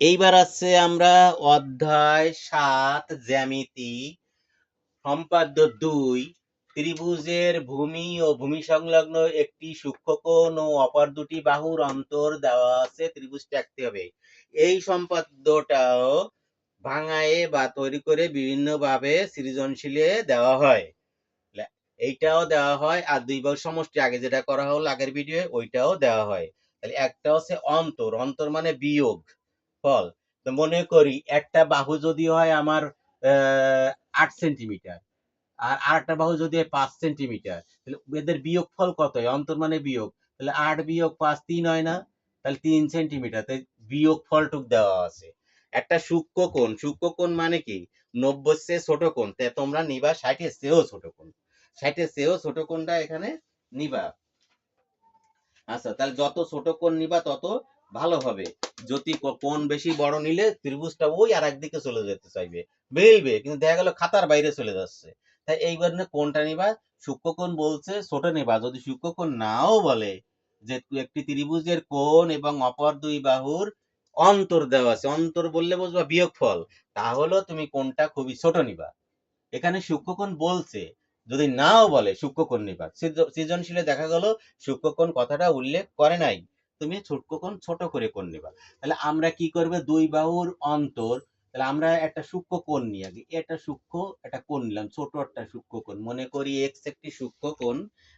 এইবার আছে আমরা অধ্যায় সাত, জ্যামিতি, সম্পাদ্য দুই, ত্রিভুজের ভূমি ও ভূমি সংলগ্ন একটি সূক্ষ্মকোণ ও অপর দুটি বাহুর অন্তর দেওয়া আছে ত্রিভুজটা আঁকতে হবে। এই সম্পাদ্যটাও ভাঙায়ে বা তৈরি করে বিভিন্ন ভাবে সৃজনশীলে দেওয়া হয়। এইটাও দেওয়া হয় আর দুই বাহুর সমষ্টি, আগে যেটা করা হলো আগের ভিডিও ওইটাও দেওয়া হয়। তাহলে একটা হচ্ছে অন্তর অন্তর মানে বিয়োগ। ফল। তো মনে করি একটা বাহু যদি হয় আমার আট সেন্টিমিটার। আর আরেকটা বাহু যদি হয় পাঁচ সেন্টিমিটার। তাহলে এদের বিয়োগ ফল কত হয়? অন্তর মানে বিয়োগ। তাহলে আট বিয়োগ পাঁচ তিন হয় না? তাহলে তিন সেন্টিমিটার। তাই বিয়োগ ফলটুক দেওয়া আছে। একটা সূক্ষ্ম কোণ। সূক্ষ্ম কোণ মানে কি? নব্বই চেয়ে ছোট কোণ। তাই তোমরা নিবা ষাটের চেয়েও ছোট কোণ। ষাটের চেয়েও ছোট কোণটা এখানে নিবা। আচ্ছা তাহলে যত ছোট কোণ নিবা, তত ভালো হবে। যদি কো- কোণ বেশি বড় নিলে ত্রিভুজটা ওই আর একদিকে চলে যেতে চাইবে। বেলবে কিন্তু দেখা গেল খাতার বাইরে চলে যাচ্ছে। তাই এইবার না কোণটা নিবা? সূক্ষ্মকোণ বলছে ছোট নেবা। যদি সূক্ষ্মকোণ নাও বলে যে একটি ত্রিভুজের কোণ এবং অপর দুই বাহুর অন্তর দেওয়া আছে, অন্তর বললে বুঝবা বিয়োগফল। তাহলে তুমি কোনটা খুবই ছোট নিবা। এখানে সূক্ষ্মকোণ বলছে, যদি নাও বলে সূক্ষ্মকোণ নিবা। সৃজ- সৃজনশীলে দেখা গেল সূক্ষ্মকোণ কথাটা উল্লেখ করে নাই। তুমি সূক্ষ্মকোণ ছোট করে কোণ নিবা। তাহলে আমরা কি করবে? দুই বাহুর অন্তর, তাহলে আমরা একটা সূক্ষ্ম কোণ নিয়ে আগে। এটা সূক্ষ্ম একটা কোণ নিলাম, ছোট একটা সূক্ষ্ম কোণ। মনে করি এক্স একটি সূক্ষ্ম কোণ।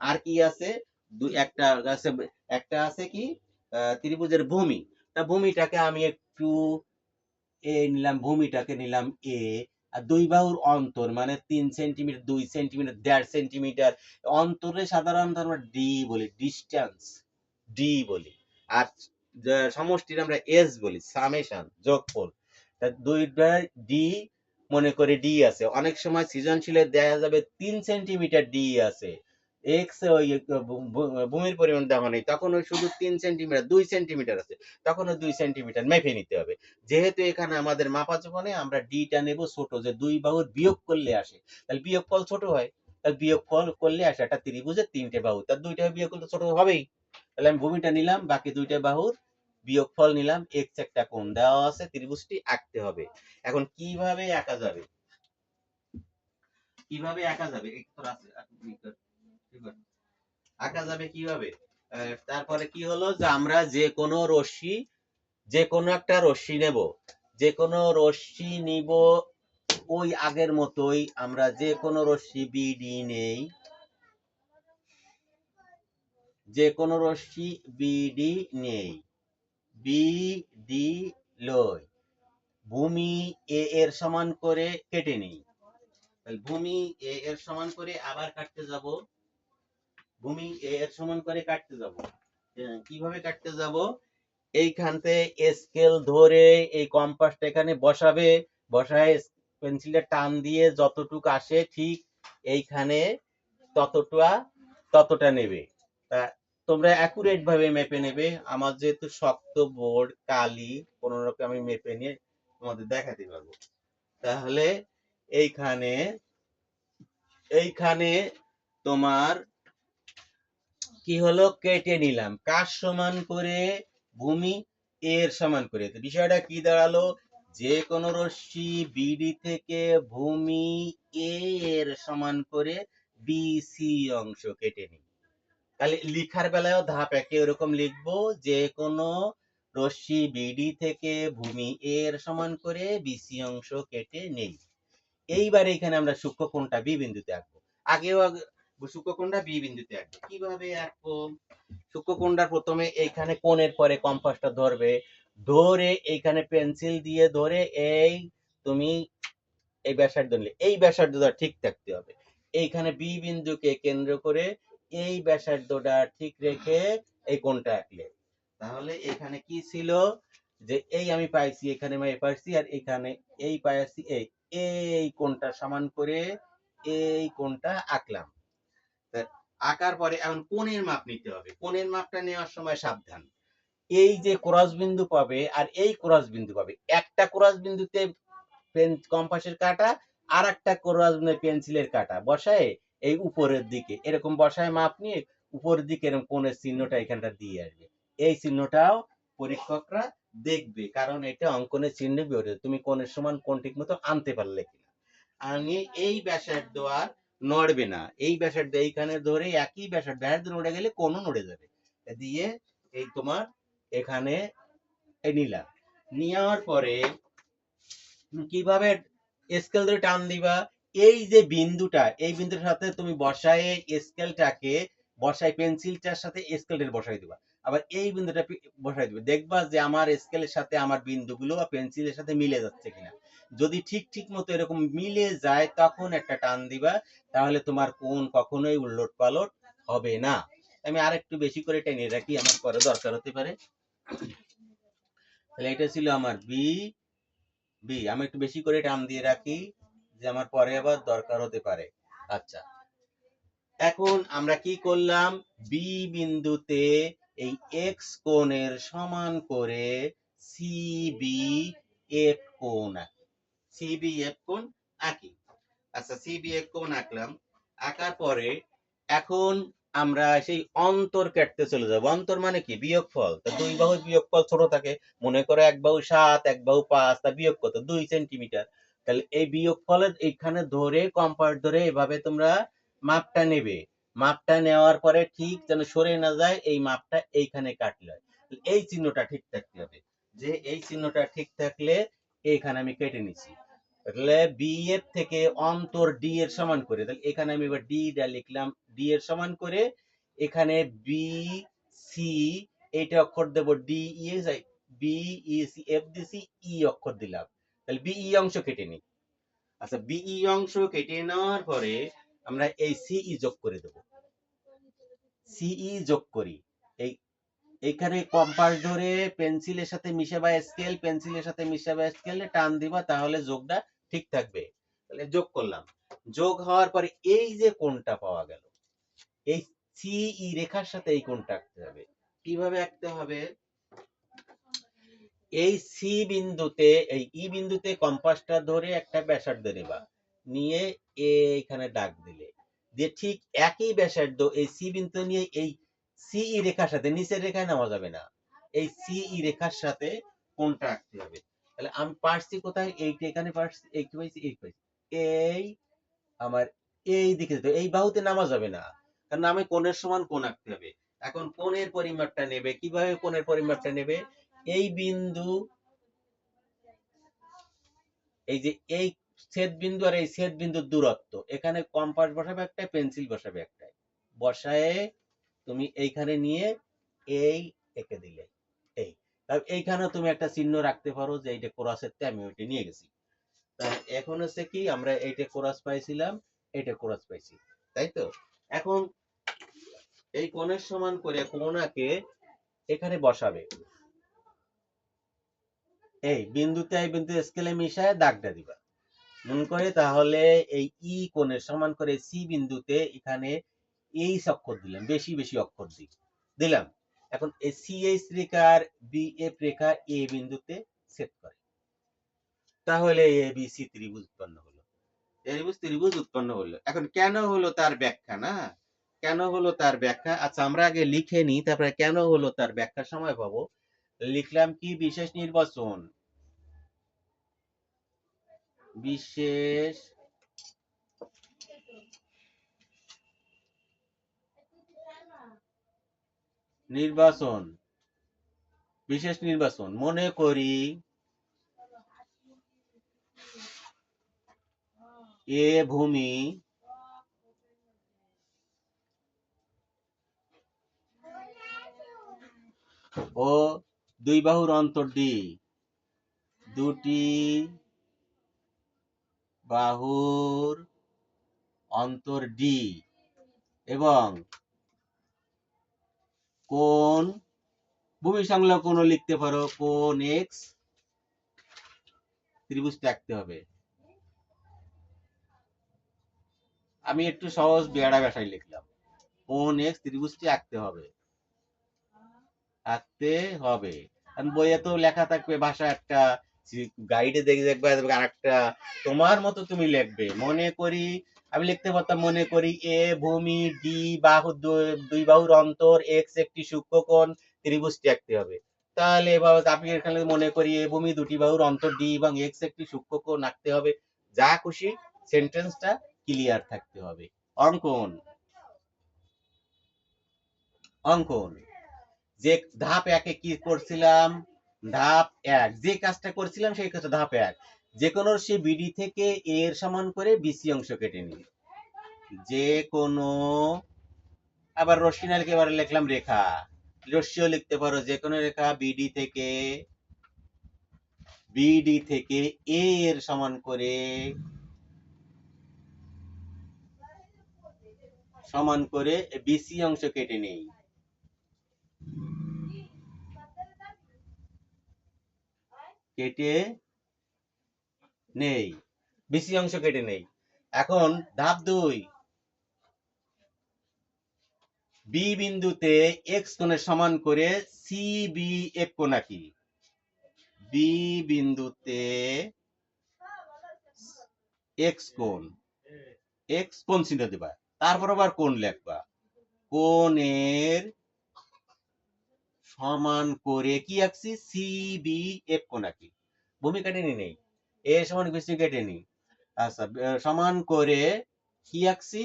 আর কি আছে? দুই একটা আছে একটা আছে কি? ত্রিভুজের ভূমি। তা ভূমিটাকে আমি একটু এ নিলাম, ভূমিটাকে নিলাম এ। আর দুই বাহুর অন্তর মানে তিন সেন্টিমিটার, দুই সেন্টিমিটার, দেড় সেন্টিমিটার। অন্তরে সাধারণত আমরা ডি বলি ডিস্টেন্স ডি বলি। আর সমষ্টির আমরা এস বলি সামেশন যোগফল দুইটা ডি মনে করে ডি আছে। অনেক সময় সৃজনশীলে দেখা যাবে তিন সেন্টিমিটার ডি আছে। এক্স ওই ভূমির পরিমাণ দেওয়া নেই। তখন ওই শুধু তিন সেন্টিমিটার দুই সেন্টিমিটার আছে। তখন ওই দুই সেন্টিমিটার মেপে নিতে হবে। যেহেতু এখানে আমাদের মাপা চোখনে আমরা ডিটা নেব ছোট, যে দুই বাহুর বিয়োগ করলে আসে। তাহলে বিয়োগ ফল ছোট হয়। তাহলে বিয়োগ ফল করলে আসে একটা ত্রিভুজের তিনটে বাহু। তার দুইটা বিয়োগ করলে ছোট হবেই। তাহলে আমি ভূমিটা নিলাম, বাকি দুইটা বাহুর বিয়োগ ফল নিলাম এক্স একটা কোণ দেওয়া আছে, ত্রিভুজটি আঁকতে হবে। এখন কীভাবে আঁকা যাবে? কীভাবে আঁকা যাবে? আঁকা যাবে কীভাবে? তারপরে কি হলো? যে আমরা যে কোনো রশ্মি, যে কোনো একটা রশ্মি নেব। যে কোনো রশ্মি নিব ওই আগের মতোই, আমরা যে কোনো রশ্মি বিডি নেই। যে কোনো রশ্মি বিডি নেই। বিডি লই। ভূমি এ এর সমান করে কেটে নেই। ভূমি এ এর সমান করে আবার কাটতে যাব। ভূমি এ এর সমান করে কাটতে যাব। হ্যাঁ, কীভাবে কাটতে যাব? এইখানতে স্কেল ধরে এই কম্পাসটা এখানে বসাবে। বসায় পেন্সিলটা টান দিয়ে যতটুকু আসে ঠিক এইখানে ততটা ততটা নেবে। তা তোমরা অ্যাকুরেট ভাবে মেপে নেবে। আমার যেহেতু শক্ত বোর্ড কালি কোনো রকম আমি মেপে নিয়ে তোমাদের দেখাতে পারব। তাহলে এইখানে এইখানে তোমার কি হলো? কেটে নিলাম। কার সমান করে? ভূমি এর সমান করে। বিষয়টা কি দাঁড়াল? যে কোনো রশ্মি বিডি থেকে ভূমি এর সমান করে বিসি অংশ কেটে নিই। তাহলে লিখার বেলায়ও ধাপ একে ওরকম লিখব, যে কোনো রশ্মি বিডি থেকে ভূমি এর সমান করে বিসি অংশ কেটে নেই। এইবার এখানে আমরা সূক্ষ্ম কোণটা বি বিন্দুতে আঁকবো। আগেও সূক্ষ্ম কোণটা বি বিন্দুতে আঁকবো। কীভাবে আঁকবো? সূক্ষ্ম কোণটা প্রথমে এইখানে কোণের পরে কম্পাসটা ধরবে। ধরে এইখানে পেন্সিল দিয়ে ধরে এই তুমি এই ব্যাসার্ধ নিলে। এই ব্যাসার্ধটা ঠিক থাকতে হবে। এইখানে বি বিন্দুকে কেন্দ্র করে এই ব্যাসার্ধটা ঠিক রেখে এই কোণটা আঁকলে। তাহলে এখানে কি ছিল? যে এই আমি পাইছি, এখানে আমি পাইছি, আর এখানে এই পাইছি, এই এই কোণটা সমান করে এই কোণটা আঁকলাম। আঁকার পরে এখন কোণের মাপ নিতে হবে। কোণের মাপটা নেওয়ার সময় সাবধান। এই যে ক্রস বিন্দু পাবে, আর এই ক্রস বিন্দু পাবে। একটা ক্রস বিন্দুতে কম্পাসের কাটা আর একটা ক্রস পেন্সিলের কাটা। বসায়? এই উপরের দিকে, এরকম বসায় মাপ নিয়ে উপরের দিকে এরকম কোণের চিহ্নটা এখানটা দিয়ে আসবে। এই চিহ্নটাও পরীক্ষকরা দেখবে, কারণ এটা অঙ্কনের চিহ্ন বিপরীত তুমি কোণের সমান কোণ ঠিক মতো আনতে পারলে কিনা। আমি এই ব্যাসার্ধ আর নড়বে না। এই ব্যাসার্ধ এইখানে ধরে একই ব্যাসার্ধ ব্যাসার্ধ নড়ে গেলে কোণও নড়ে যাবে। দিয়ে এই তোমার এখানে নিলাম। নেওয়ার পরে কীভাবে স্কেল ধরে টান দিবা? এই যে বিন্দুটা, এই বিন্দুর সাথে তুমি বসায়ে স্কেলটাকে বসাই পেন্সিলটার সাথে স্কেলটা বসাই দিবা। আবার এই বিন্দুটা বসাই দিবে। দেখবা যে আমার স্কেলের সাথে আমার বিন্দুগুলো বা পেন্সিলের সাথে মিলে যাচ্ছে কিনা। যদি ঠিক ঠিক মতো এরকম মিলে যায়, তখন একটা টান দিবা। তাহলে তোমার কোন কখনোই উলট পালট হবে না। আমি আর একটু বেশি করে টেনে রাখি, আমার পরে দরকার হতে পারে। তাহলে এটা ছিল আমার বি বি আমি একটু বেশি করে টান দিয়ে রাখি। যে আমার পরে আবার দরকার হতে পারে। আচ্ছা। এখন আমরা কি করলাম? বি বিন্দুতে এই এক্স কোণের সমান করে সি বি এফ কোণ আঁকি। সি বি এফ কোণ আঁকি। আচ্ছা সি বি এফ কোণ আঁকলাম। আঁকার পরে এখন আমরা সেই অন্তর কাটতে চলে যাব। অন্তর মানে কি? বিয়োগফল। তো দুই বাহুর বিয়োগফল ছোট থাকে। মনে করো এক বাহু সাত, এক বাহু পাঁচ, তা বিয়োগ কত? দুই সেন্টিমিটার। তাহলে এই বিয়োগ ফলে এখানে ধরে কম্পাস ধরে এভাবে তোমরা মাপটা নেবে। মাপটা নেওয়ার পরে ঠিক যেন সরে না যায়, এই মাপটা এইখানে কাটলে এই চিহ্নটা ঠিক থাকতে হবে। যে এই চিহ্নটা ঠিক থাকলে এইখানে আমি কেটে নিছি তাহলে বি এর থেকে অন্তর ডি এর সমান করে, তাহলে এখানে আমি এবার ডি টা লিখলাম। ডি এর সমান করে এখানে বি সি এইটা অক্ষর দেব D E B E C F দিছি ই অক্ষর দিলাম। তাহলে বিই অংশ কেটে নিই। আচ্ছা বিই অংশ কেটে নেওয়ার পরে আমরা এই সিই যোগ করে দেব। সিই যোগ করি। এই এইখানে কম্পাস ধরে পেন্সিলের সাথে মিশাবা স্কেল পেন্সিলের সাথে মিশাবা স্কেল টান দিবা, তাহলে যোগটা ঠিক থাকবে। তাহলে যোগ করলাম। যোগ হওয়ার পরে এই যে কোণটা পাওয়া গেল, এই সিই রেখার সাথে এই কোণটা আঁকতে হবে। কীভাবে আঁকতে হবে? এই সি বিন্দুতে, এই ই বিন্দুতে কম্পাসটা ধরে একটা ব্যাসার্ধ নেবা। নিয়ে এইখানে দাগ দিলে। দিয়ে ঠিক একই ব্যাসার্ধ এই সি বিন্দু নিয়ে এই সিই রেখার সাথে, নিচের রেখায় নেওয়া যাবে না। এই সিই রেখার সাথে কোনটা আঁকতে হবে। তাহলে আমি পারছি কোথায়? এইটা এখানে পারছি এই কি পাইছি এই পাইছি। এই আমার এই দিকে হবে। এই বাহুতে নামা যাবে না। কারণ আমি কোণের সমান কোণ আঁকতে হবে। এখন কোণের পরিমাপটা নেবে। কীভাবে কোণের পরিমাপটা নেবে? এই বিন্দু, এই যে এই ছেদ বিন্দু আর এই ছেদ বিন্দুর দূরত্ব, এখানে কম্পাস বসাবে একটা পেন্সিল বসাবে একটা বসায়ে তুমি এইখানে নিয়ে এই এঁকে দিলে, এই। এইখানেও তুমি একটা চিহ্ন রাখতে পারো যে এইটা কোরাসের তে আমি ওইটা নিয়ে গেছি। এখন হচ্ছে কি, আমরা এইটা কোরাস পাইছিলাম, এইটা কোরাস পাইছি, তাই তো? এখন এই কোণের সমান করে কোণাকে এখানে বসাবে। এই বিন্দুতে এই বিন্দু স্কেলে মিশায় দাগটা দিবা। মনে করে তাহলে এই ই কোণের সমান করে সি বিন্দুতে এখানে এই অক্ষর দিলাম, বেশি বেশি অক্ষর দিই। দিলাম। এখন এই সি এইচ রেখার বি এফ রেখা এ বিন্দুতে সেট করে। তাহলে এ বি সি ত্রিভুজ উৎপন্ন হলো। ত্রিভুজ ত্রিভুজ উৎপন্ন হলো। এখন কেন হলো তার ব্যাখ্যা না? কেন হলো তার ব্যাখ্যা? আচ্ছা আমরা আগে লিখে নিই, তারপরে কেন হলো তার ব্যাখ্যা সময় পাবো। লিখলাম কি বিশেষ নির্বাচন? বিশেষ নির্বাচন বিশেষ নির্বাচন মনে করি এ ভূমি ও দুই বাহুর অন্তর দুটি বাহুর অন্তর ডি এবং কোন ভূমি সংলগ্ন লিখতে পারো? কোন এক্স ত্রিভুজটা আঁকতে হবে। আমি একটু সহজ বেড়া ভাষায় লিখলাম। কোন এক্স ত্রিভুজটি আঁকতে হবে? আঁকতে হবে। কারণ বইয়ে তো লেখা থাকবে ভাষা একটা গাইডে দেখে দেখবে আর একটা তোমার মতো তুমি লিখবে। মনে করি, আমি লিখতে পারতাম মনে করি এ, ভূমি, ডি, বাহু দুই বাহুর অন্তর, এক্স একটি সূক্ষ্মকোণ ত্রিভুজটি আঁকতে হবে। তাহলে এবার আপনি এখানে মনে করি এ, ভূমি, দুটি বাহুর অন্তর, ডি এবং এক্স একটি সূক্ষ্ম কোণ আঁকতে হবে। যা খুশি সেন্টেন্সটা ক্লিয়ার থাকতে হবে। অঙ্কন। অঙ্কন। যে ধাপ একে কি করছিলাম? ধাপ এক, যে কাজটা করছিলাম সেই কাজটা ধাপ এক। যে কোনো সে বিডি থেকে এর সমান করে বিসি অংশ কেটে নিই যে কোনো আবার রশ্মিনালকে এবার লিখলাম রেখা। রশ্মিও লিখতে পারো যে কোনো রেখা বিডি থেকে বিডি থেকে এ এর সমান করে সমান করে বিসি অংশ কেটে নেই। কেটে নেই বিসি অংশ কেটে নেই। এখন ধাপ দুই। বি বিন্দুতে এক্স কোণের সমান করে সি বি এফ কোণ আঁকি। বি বিন্দুতে এক্স কোণ। এক্স কোণ চিহ্ন দিবা। তারপর আবার কোণ লেখবা। কোণের সমান করে কি আঁকছি? সি বি এফ কোণ আঁকি ভূমি কেটেনি নেই এ সমান বেশি কেটেনি আচ্ছা সমান করে কি আঁকছি?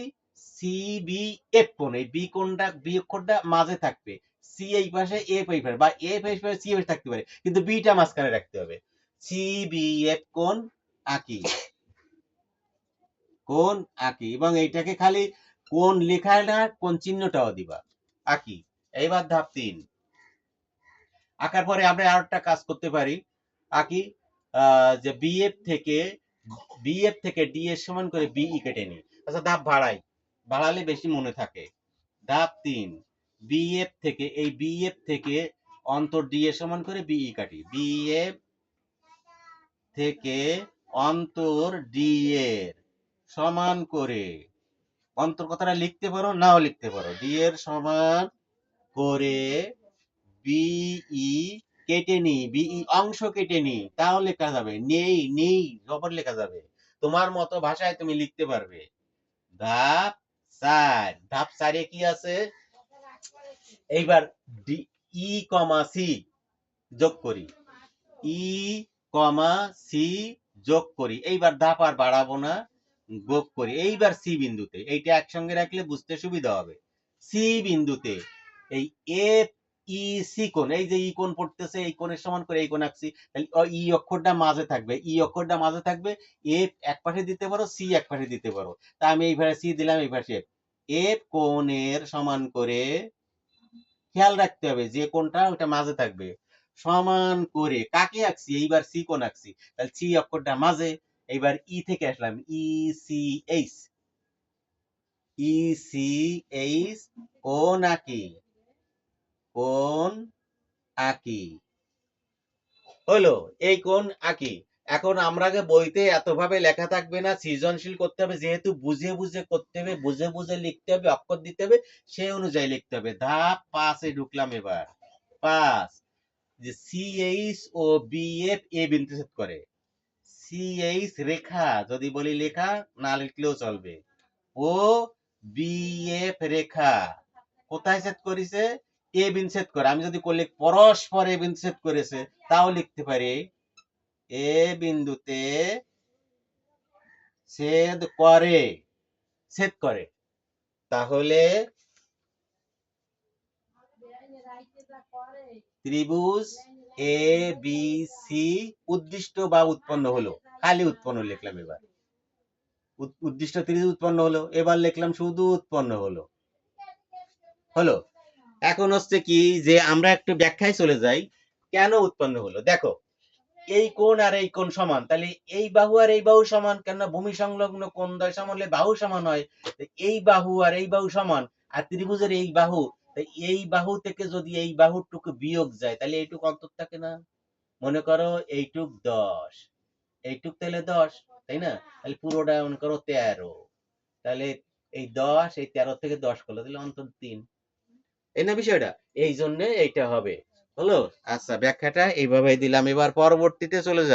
সি বি এফ কোণ। এই বি কোণটা বি অক্ষরটা মাঝে থাকবে। সি এই পাশে এফ এই পাশে। বা এফ এই পাশে সি পাশে থাকতে পারে। কিন্তু বিটা মাঝখানে রাখতে হবে। সি বি এফ কোণ আঁকি। কোণ আঁকি। এবং এইটাকে খালি কোন লেখা না, কোণ চিহ্নটাও দিবা। আঁকি। এইবার ধাপ তিন। আঁকার পরে আমরা আর একটা কাজ করতে পারি। আঁকি যে বিএফ থেকে বিএফ থেকে ডি এর সমান করে বিই কেটে নিই। আচ্ছা ধাপ বাড়াই। বাড়ালে বেশি মনে থাকে। ধাপ তিন বিএফ থেকে, এই বিএফ থেকে অন্তর ডি এর সমান করে বিই কাটি। বিএফ থেকে অন্তর ডি এর সমান করে, অন্তর কথাটা লিখতে পারো? নাও লিখতে পারো। ডি এর সমান করে বিই কেটে নি, বিই অংশ কেটে নি, তাও লেখা যাবে, নেই নেই, জবর লেখা যাবে। তোমার মতো ভাষায় তুমি লিখতে পারবে। ধাপ চার, ধাপ চারে কি আছে? এইবার ই কমা সি যোগ করি। ই কমা সি যোগ করি। এইবার ধাপ আর বাড়াবো না যোগ করি। এইবার সি বিন্দুতে, এইটা একসঙ্গে রাখলে বুঝতে সুবিধা হবে। সি বিন্দুতে, এই এফ ই সি কোণ, এই যে ই কোণ পড়তেছে, এই কোণের সমান করে এই কোণ আঁকছি, তাহলে ই অক্ষরটা মাঝে থাকবে ই অক্ষরটা মাঝে থাকবে এফ এক পাশে দিতে পারো সি এক পাশে দিতে পারো, তা আমি এইভাবে সি দিলাম এই পাশে এফ কোণের সমান করে খেয়াল রাখতে হবে, যে কোণটা ওটা মাঝে থাকবে, সমান করে কাকে আঁকছি, এইবার সি কোণ আঁকছি, তাহলে সি অক্ষরটা মাঝে, এইবার ই থেকে আসলাম E C H E C H কোণ আঁকি। কোণ আঁকি। হলো এই কোণ আঁকি। এখন আমরা আগে বইতে এতভাবে লেখা থাকবে না, সৃজনশীল করতে হবে, যেহেতু বুঝে বুঝে করতে হবে, বুঝে বুঝে লিখতে হবে, অক্ষর দিতে হবে, সেই অনুযায়ী লিখতে হবে। ধাপ পাঁচে ঢুকলাম এবার। পাঁচ যে সিএইচ ও বিএফ এ বিন্দু ছেদ করে। সিএইচ রেখা, যদি বলি লেখা, না লিখলেও চলবে। ও বিএফ রেখা। কোথায় ছেদ করেছে? এ বিন্দু ছেদ করে। আমি যদি করলে পরস্পর এ বিন্দু ছেদ করেছে, তাও লিখতে পারি। এ বিন্দুতে ছেদ করে। ছেদ করে। তাহলে ত্রিভুজ এ বি সি উদ্দিষ্ট বা উৎপন্ন হলো। খালি উৎপন্ন লিখলাম এবার। উদ্দিষ্ট ত্রিভুজ উৎপন্ন হলো। এবার লিখলাম শুধু উৎপন্ন হলো। হলো? এখন হচ্ছে কি যে আমরা একটু ব্যাখ্যায় চলে যাই, কেন উৎপন্ন হলো? দেখো, এই কোণ আর এই কোণ সমান, তাহলে এই বাহু আর এই বাহু সমান কেন ভূমি সংলগ্ন কোণ দ্বয় সমান হলে বাহু সমান হয় এই বাহু আর এই বাহু সমান, আর ত্রিভুজের এই বাহু এই বাহু থেকে যদি এই বাহুটুকু বিয়োগ যায়, তাহলে এইটুক অন্তর থাকে না? মনে করো এইটুক দশ, এইটুক তাহলে দশ, তাই না? তাহলে পুরোটা মনে করো তেরো, তাহলে এই দশ, এই তেরো থেকে দশ করল, তাহলে অন্তর তিন। এই না বিষয়টা? এই জন্য এইটা হবে। হলো? আচ্ছা ব্যাখ্যাটা এইভাবে দিলাম। এবার পরবর্তীতে চলে যায়